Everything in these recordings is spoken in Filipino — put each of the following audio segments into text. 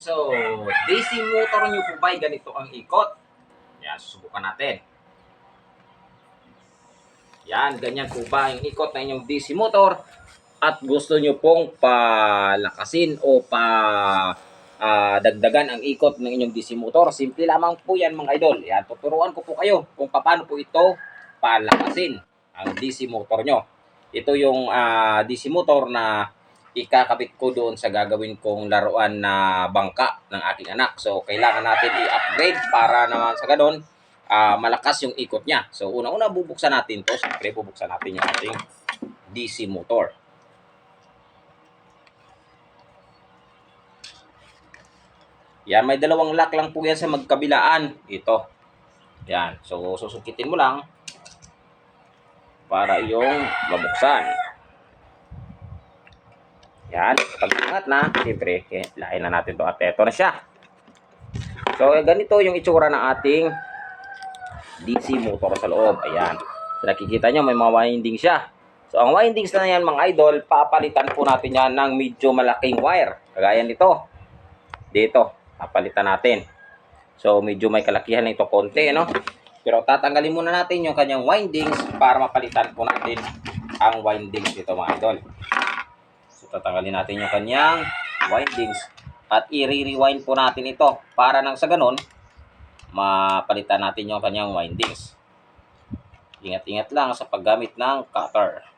So, DC motor nyo po ba ay ganito ang ikot? Yan, susubukan natin. Yan, ganyan po ba yung ikot ng inyong DC motor? At gusto nyo pong palakasin o pa ah, dagdagan ang ikot ng inyong DC motor. Simple lamang po yan mga idol. Yan, tuturuan ko po kayo kung paano po ito palakasin ang DC motor nyo. Ito yung ah, DC motor na ikakabit ko doon sa gagawin kong laruan na bangka ng aking anak. So, kailangan natin i-upgrade para naman sa ganun, ah, malakas yung ikot niya. So, una-una bubuksan natin to. Siyempre, bubuksan natin yung ating DC motor. Yan, may dalawang lock lang po yan sa magkabilaan. Ito. Yan. So, susukitin mo lang para yung mabuksan. Yan, pag angat na, siyempre, eh, lain na natin to at eto na siya. So, eh, ganito yung itsura ng ating DC motor sa loob. Ayan. Nakikita nyo, may mga winding siya. So, ang windings na yan, mga idol, papalitan po natin yan ng medyo malaking wire. Kagaya nito. Dito, papalitan natin. So, medyo may kalakihan na ito konti, no? Pero tatanggalin muna natin yung kanyang windings para mapalitan po natin ang windings nito, mga idol. Tatanggalin natin yung kanyang windings at i-rewind po natin ito para nang sa ganun, mapalitan natin yung kanyang windings. Ingat-ingat lang sa paggamit ng cutter.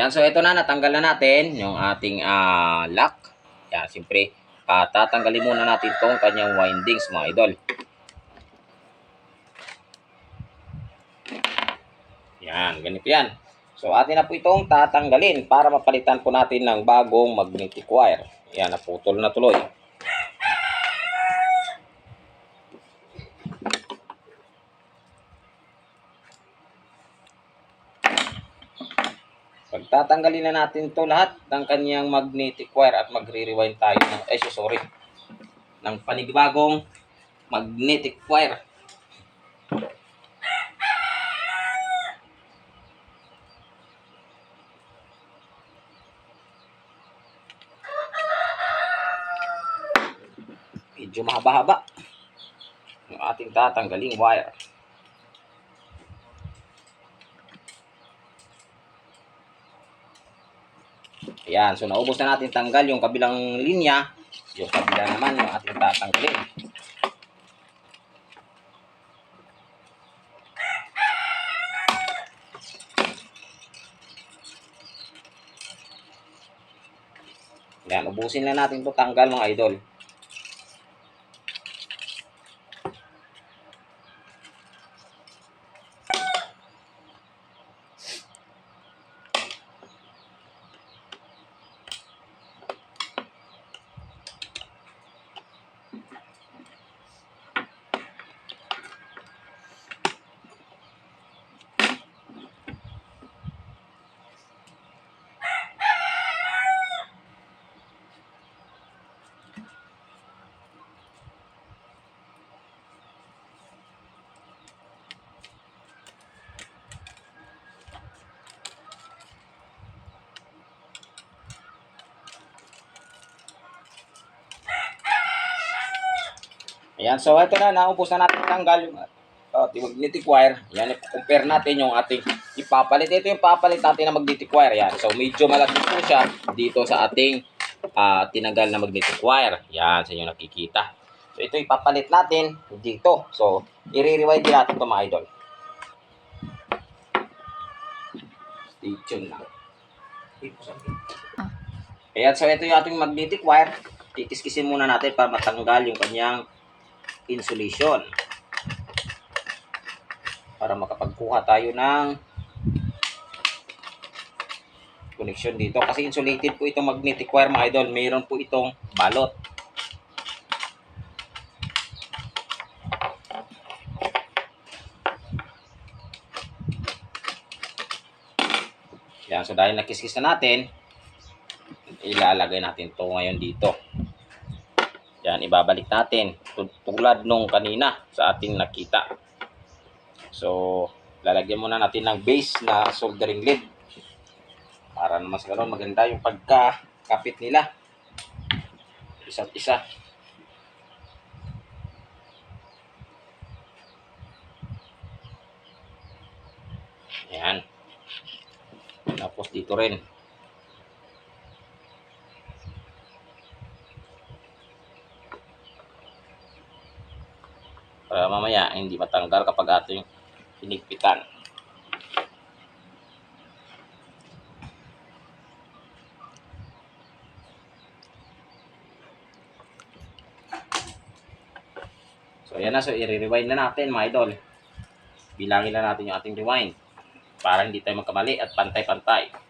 Ayan, so ito na, natanggal na natin yung ating ah, lock. Yan, siyempre, ah, tatanggalin muna natin tong kanyang windings, mga idol. Yan, ganito yan. So, atin na po itong tatanggalin para mapalitan po natin ng bagong magnetic wire. Yan, naputol na tuloy. Pagtatanggalin na natin to lahat ng kanyang magnetic wire at magre-rewind tayo ng, so sorry, ng panibagong magnetic wire. Medyo mahaba-haba yung ating tatanggaling wire. Ayan, so naubos na natin tanggal yung kabilang linya. Yung kabila naman yung ating tatanggalin. Ayan, ubusin na natin to tanggal mga idol. Ayan, so ito na, naubos na natin tanggal yung uh, magnetic wire. Yan, compare natin yung ating ipapalit. Ito yung papalit natin na magnetic wire. Yan, so medyo malaki po siya dito sa ating ah, tinanggal na magnetic wire. Yan, sa inyo nakikita. So ito ipapalit natin dito. So, i-rewind din natin ito mga idol. Stay tuned lang. Ayan, so ito yung ating magnetic wire. Kikiskisin muna natin para matanggal yung kanyang insulation. Para makapagkuha tayo ng connection dito. Kasi insulated po itong magnetic wire mga idol. Mayroon po itong balot. Yan, so dahil nakiskis na natin, ilalagay natin to ngayon dito. Ibabalik natin. Tu- Tulad nung kanina sa ating nakita. So, lalagyan muna natin ng base na soldering lead. Para naman sa ganun, maganda yung pagkakapit nila. Isa't isa. Ayan. Tapos dito rin. Para mamaya hindi matanggal kapag ating pinigpitan. So ayan na, so i-rewind na natin mga idol. Bilangin na natin yung ating rewind para hindi tayo magkamali at pantay-pantay.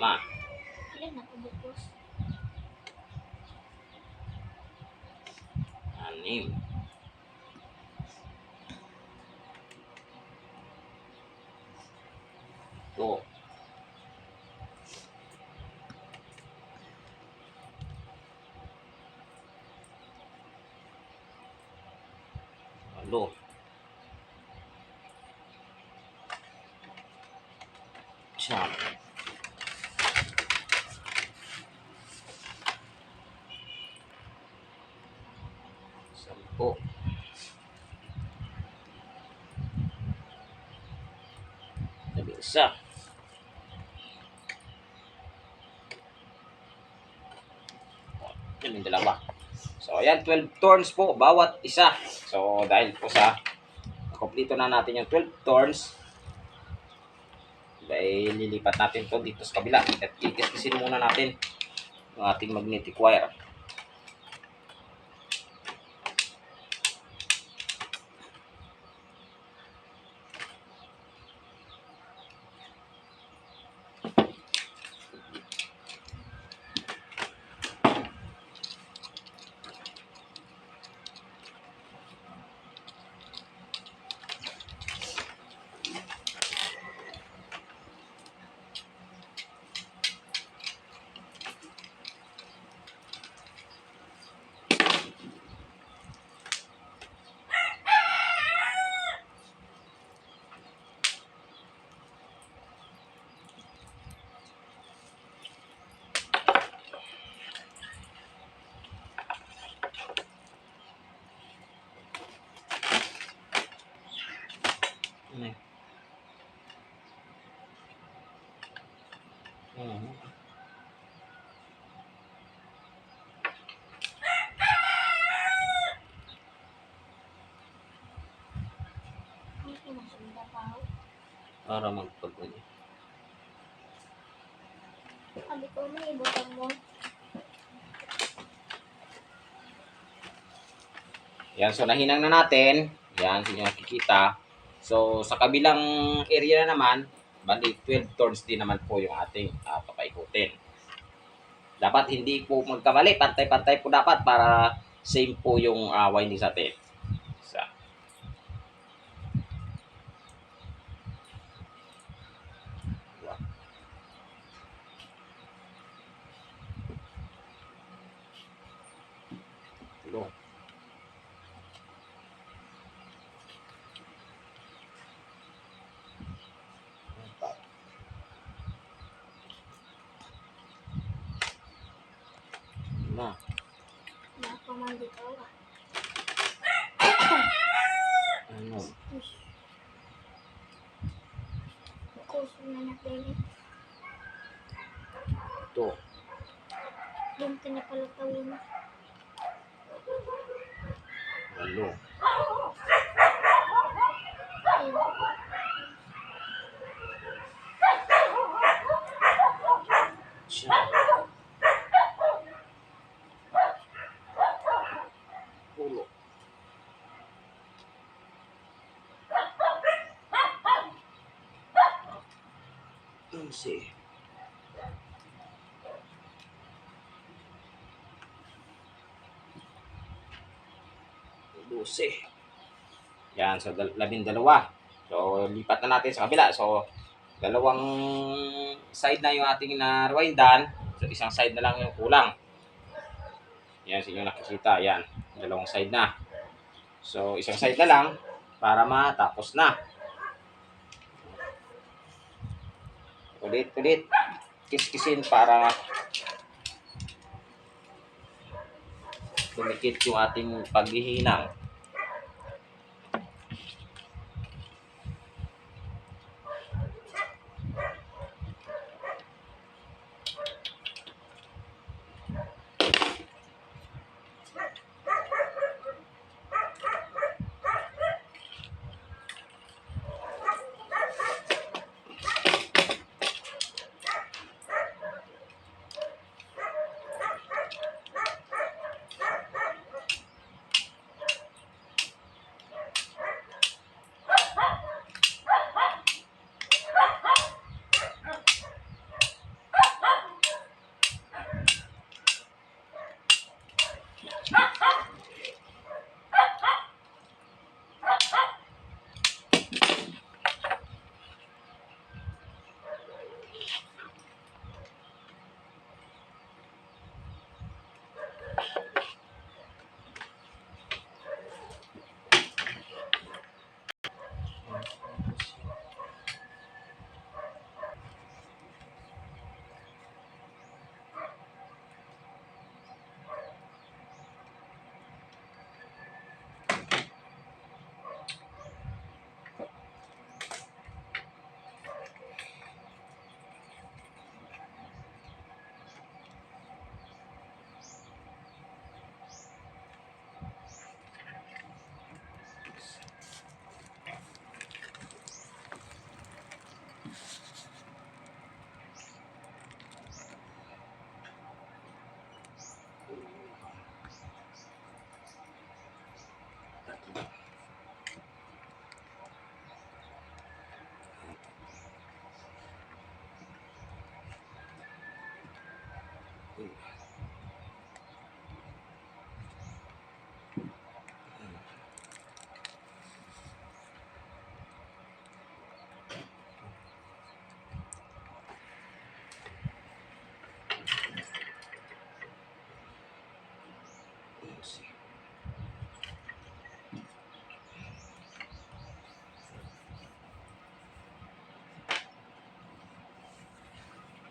Ma. Ilan ako bukos? Anim. Sampo. Sabi isa. Yung dalawa. So, ayan, 12 turns po, bawat isa. So, dahil po sa kompleto na natin yung 12 turns, ay lilipat natin to dito sa kabila. At kikiskisin muna natin yung ating magnetic wire. Ano yun? Mhm. Ang pinasunda pa ako. Para magpagod. Sabi ko na, ibutan mo. Yan, so nahinang na natin. Yan, yung nakikita. So, sa kabilang area na naman, bali 12 turns din naman po yung ating uh, papaikutin. Dapat hindi po magkamali, pantay-pantay po dapat para same po yung uh, winding sa atin. Isa. Dalawa. Tatlo. Apat. Lima. Nakaman dito ako. Ano? Ush. Bukos na natin. Ito. Doon ka na pala tawin. Walo. Siyam. Pulo. See. Dose. Yan, so labing dalawa. So, lipat na natin sa kabila. So, dalawang side na yung ating na-rewindan. So, isang side na lang yung kulang. Yan, sa inyo nakikita. Yan, dalawang side na. So, isang side na lang para matapos na. Ulit, ulit. Kiskisin para tumikit yung ating paghihinang.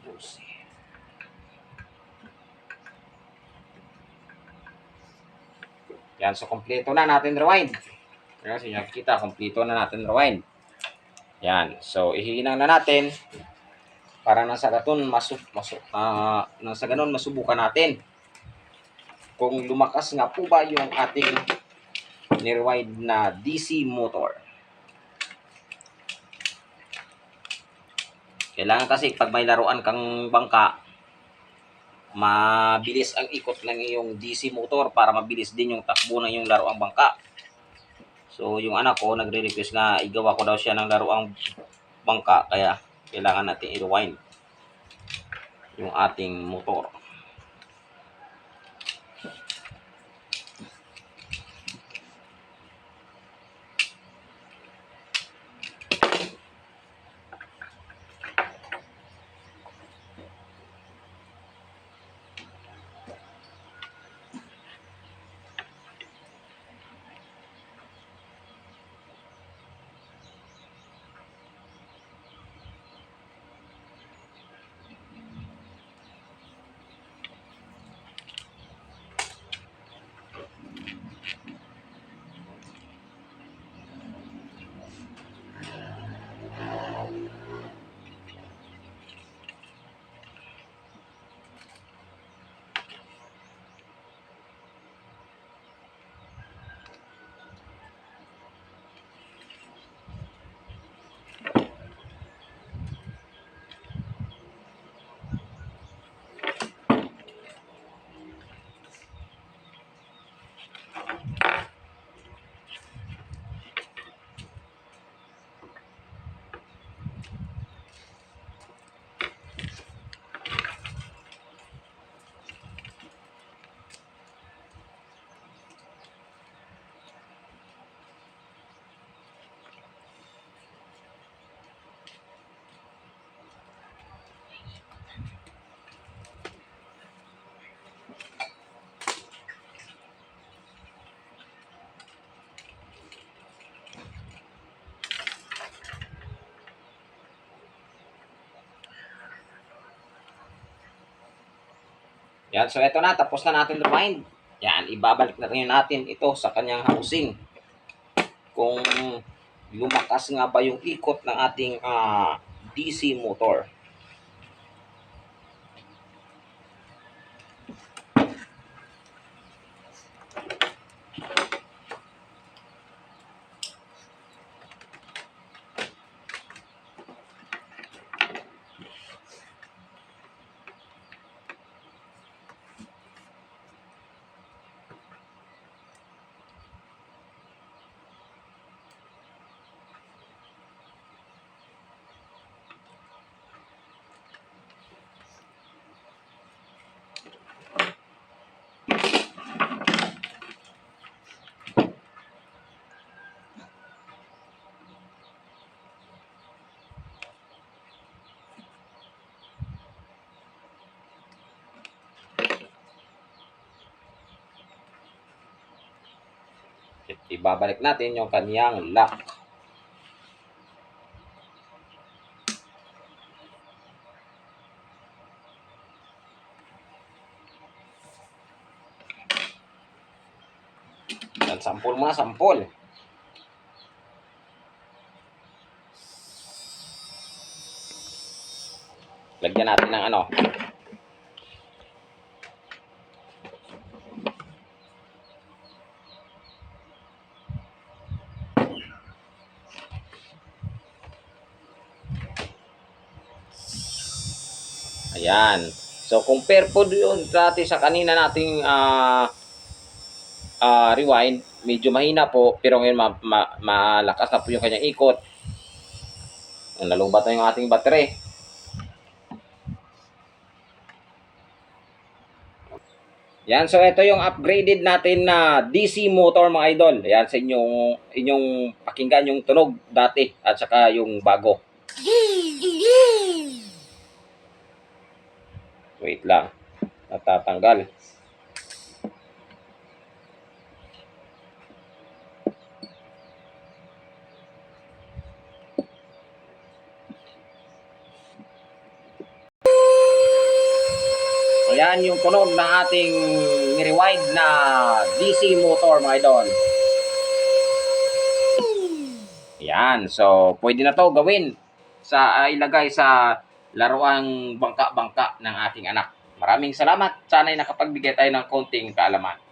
Dose. Yan, so kompleto na natin rewind. Ayan, so nakikita, kompleto na natin rewind. Yan, so ihiinang na natin para nang sa ganon masu, masu, ah, nang sa ganon masubukan natin kung lumakas nga po ba yung ating ni-rewind na DC motor. Kailangan kasi pag may laruan kang bangka, mabilis ang ikot ng iyong DC motor para mabilis din yung takbo ng iyong laruang bangka. So, yung anak ko nagre-request nga igawa ko daw siya ng laruang bangka kaya kailangan natin i-rewind yung ating motor. Yan, so ito na, tapos na natin rewind. Yan, ibabalik na rin natin ito sa kanyang housing. Kung lumakas nga ba yung ikot ng ating ah, DC motor. Ibabalik natin yung kanyang lock. Yan, sampol muna, sampol. Lagyan natin ng ano. Ayan. So, compare po doon dati sa kanina nating ah ah, rewind, medyo mahina po, pero ngayon ma- ma- malakas na po yung kanyang ikot. Nalubat na yung ating battery. Yan, so ito yung upgraded natin na DC motor mga idol. Yan sa inyong inyong pakinggan yung tunog dati at saka yung bago. Wait lang. Natatanggal. Ayan yung tunog ng ating rewind na DC motor mga idol. Yan. So, pwede na to gawin sa ah, ilagay sa laruang bangka-bangka ng ating anak. Maraming salamat. Sana'y nakapagbigay tayo ng konting kaalaman.